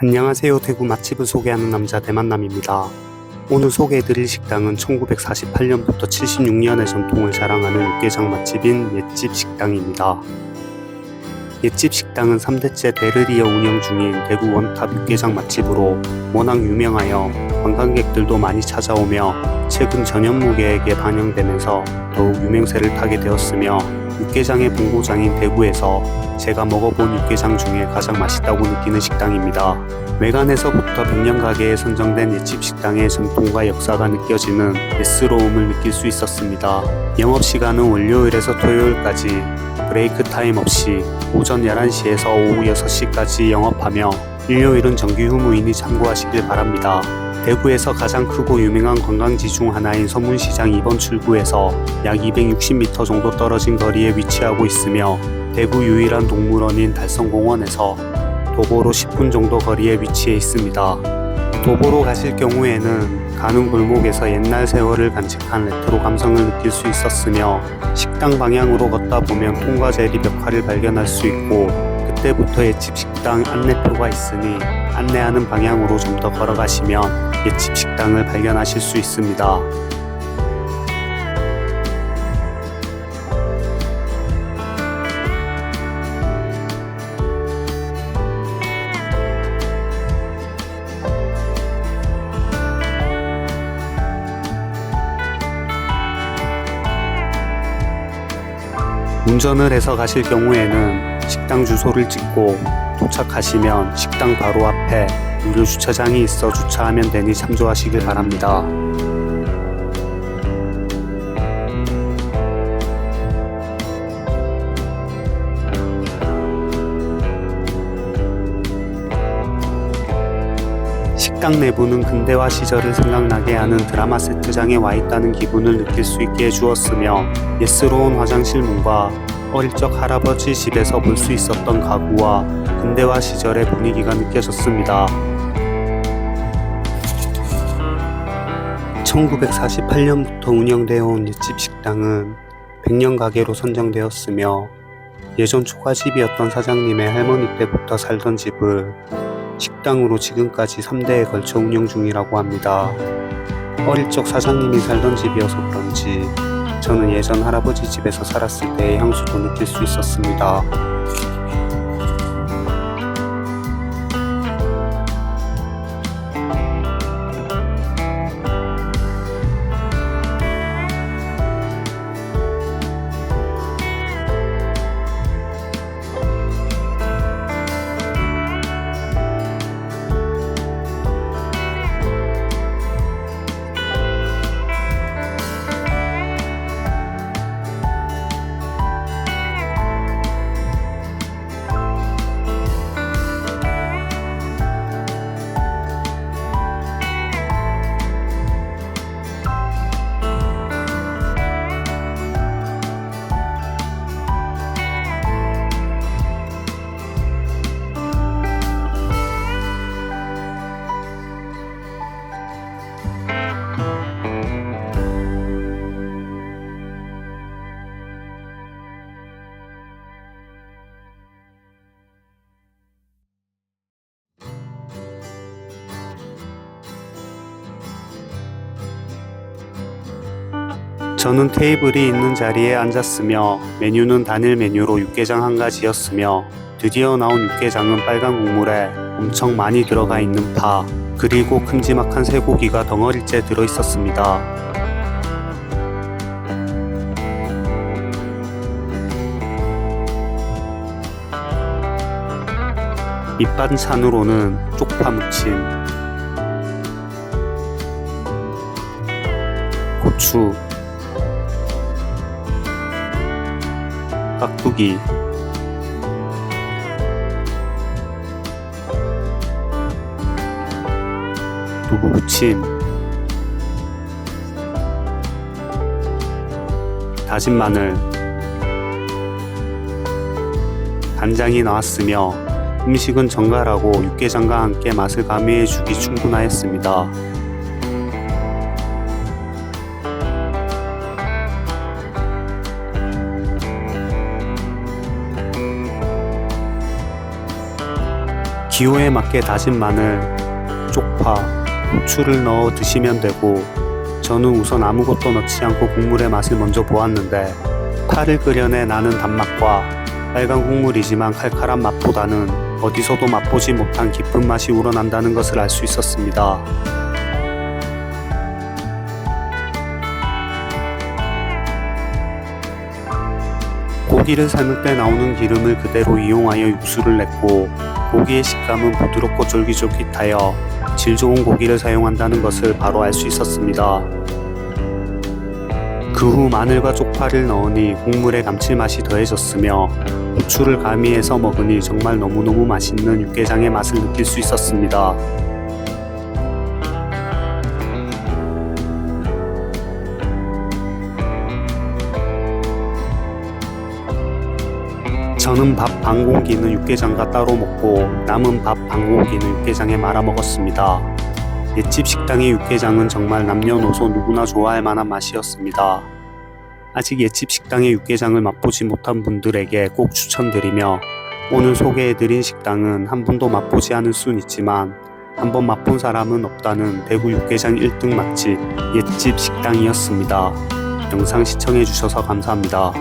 안녕하세요. 대구 맛집을 소개하는 남자 대만남입니다. 오늘 소개해드릴 식당은 1948년부터 76년의 전통을 자랑하는 육개장 맛집인 옛집 식당입니다. 옛집 식당은 3대째 대를 이어 운영 중인 대구 원탑 육개장 맛집으로 워낙 유명하여 관광객들도 많이 찾아오며 최근 전현무계에게 반영되면서 더욱 유명세를 타게 되었으며 육개장의 본고장인 대구에서 제가 먹어본 육개장 중에 가장 맛있다고 느끼는 식당입니다. 외관에서부터 백년 가게에 선정된 옛집 식당의 전통과 역사가 느껴지는 예스러움을 느낄 수 있었습니다. 영업 시간은 월요일에서 토요일까지 브레이크 타임 없이 오전 11시에서 오후 6시까지 영업하며 일요일은 정기 휴무이니 참고하시길 바랍니다. 대구에서 가장 크고 유명한 관광지 중 하나인 서문시장 2번 출구에서 약 260m 정도 떨어진 거리에 위치하고 있으며 대구 유일한 동물원인 달성공원에서 도보로 10분 정도 거리에 위치해 있습니다. 도보로 가실 경우에는 가는 골목에서 옛날 세월을 간직한 레트로 감성을 느낄 수 있었으며 식당 방향으로 걷다 보면 통과 제리 벽화를 발견할 수 있고 그때부터 옛집 식당 안내표가 있으니 안내하는 방향으로 좀 더 걸어가시면 옛집 식당을 발견하실 수 있습니다. 운전을 해서 가실 경우에는 식당 주소를 찍고 도착하시면 식당 바로 앞에 무료 주차장이 있어 주차하면 되니 참조하시길 바랍니다. 식당 내부는 근대화 시절을 생각나게 하는 드라마 세트장에 와 있다는 기분을 느낄 수 있게 해주었으며 예스러운 화장실 문과 어릴 적 할아버지 집에서 볼 수 있었던 가구와 근대화 시절의 분위기가 느껴졌습니다. 1948년부터 운영되어 온 옛집 식당은 100년 가게로 선정되었으며 예전 초가집이었던 사장님의 할머니 때부터 살던 집을 식당으로 지금까지 3대에 걸쳐 운영 중이라고 합니다. 어릴 적 사장님이 살던 집이어서 그런지 저는 예전 할아버지 집에서 살았을 때의 향수도 느낄 수 있었습니다. 저는 테이블이 있는 자리에 앉았으며 메뉴는 단일 메뉴로 육개장 한 가지였으며 드디어 나온 육개장은 빨간 국물에 엄청 많이 들어가 있는 파 그리고 큼지막한 쇠고기가 덩어리째 들어 있었습니다. 밑반찬으로는 쪽파 무침, 고추, 깍두기. 두부 부침. 다진 마늘. 간장이 나왔으며 음식은 정갈하고 육개장과 함께 맛을 가미해주기 충분하였습니다. 기호에 맞게 다진 마늘, 쪽파, 후추를 넣어 드시면 되고 저는 우선 아무것도 넣지 않고 국물의 맛을 먼저 보았는데 파를 끓여내 나는 단맛과 빨간 국물이지만 칼칼한 맛보다는 어디서도 맛보지 못한 깊은 맛이 우러난다는 것을 알 수 있었습니다. 고기를 삶을 때 나오는 기름을 그대로 이용하여 육수를 냈고 고기의 식감은 부드럽고 쫄깃쫄깃하여 질 좋은 고기를 사용한다는 것을 바로 알 수 있었습니다. 그 후 마늘과 쪽파를 넣으니 국물의 감칠맛이 더해졌으며 후추를 가미해서 먹으니 정말 너무너무 맛있는 육개장의 맛을 느낄 수 있었습니다. 저는 밥 반 공기는 육개장과 따로 먹고 남은 밥 반 공기는 육개장에 말아 먹었습니다. 옛집 식당의 육개장은 정말 남녀노소 누구나 좋아할 만한 맛이었습니다. 아직 옛집 식당의 육개장을 맛보지 못한 분들에게 꼭 추천드리며 오늘 소개해드린 식당은 한 번도 맛보지 않을 순 있지만 한번 맛본 사람은 없다는 대구 육개장 1등 맛집 옛집 식당이었습니다. 영상 시청해주셔서 감사합니다.